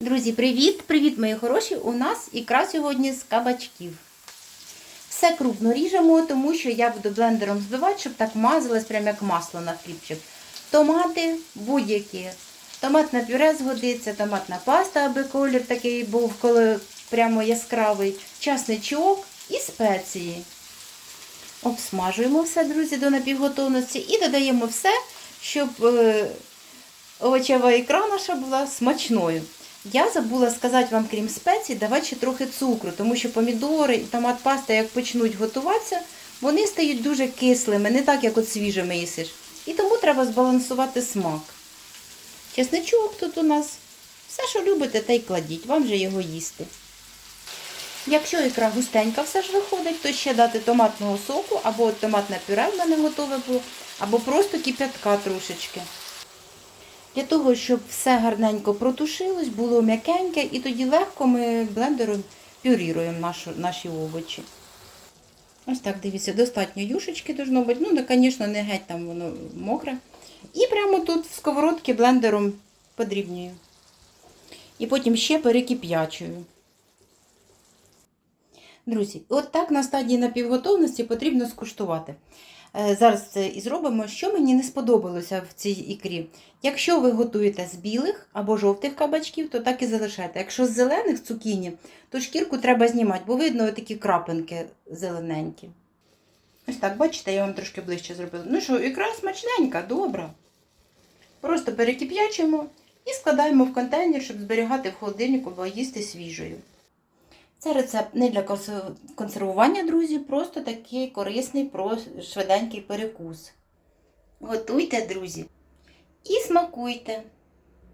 Друзі, привіт! Привіт, мої хороші! У нас ікра сьогодні з кабачків. Все крупно ріжемо, тому що я буду блендером збивати, щоб так мазалось, прямо як масло на хлібчик. Томати будь-які. Томатне пюре згодиться, томатна паста, аби колір такий був, коли прямо яскравий, часничок і спеції. Обсмажуємо все, друзі, до напівготовності і додаємо все, щоб е, овочева ікра наша була смачною. Я забула сказати вам, крім спецій, давати ще трохи цукру, тому що помідори і томат паста, як почнуть готуватися, вони стають дуже кислими, не так, як от свіжими їсиш. І тому треба збалансувати смак. Чесничок тут у нас. Все, що любите, те й кладіть, вам же його їсти. Якщо ікра густенька все ж виходить, то ще дати томатного соку, або томатне пюре в мене готове було, або просто кип'ятка трошечки. Для того, щоб все гарненько протушилось, було м'якеньке, і тоді легко ми блендером пюріруємо нашу, наші овочі. Ось так, дивіться, достатньо юшечки должно бути. Ну, звісно, не геть там воно мокре. І прямо тут в сковородці блендером подрібнюю. І потім ще перекип'ячую. Друзі, от так на стадії напівготовності потрібно скуштувати. Е, Зараз це і зробимо. Що мені не сподобалося в цій ікрі. Якщо ви готуєте з білих або жовтих кабачків, то так і залишайте. Якщо з зелених цукіні, то шкірку треба знімати, бо видно такі крапинки зелененькі. Ось так, бачите, я вам трошки ближче зробила. Ну що, ікра смачненька, добра. Просто перекип'ячуємо і складаємо в контейнер, щоб зберігати в холодильнику, бо їсти свіжою. Це рецепт не для консервування, друзі, просто такий корисний, швиденький перекус. Готуйте, друзі, і смакуйте.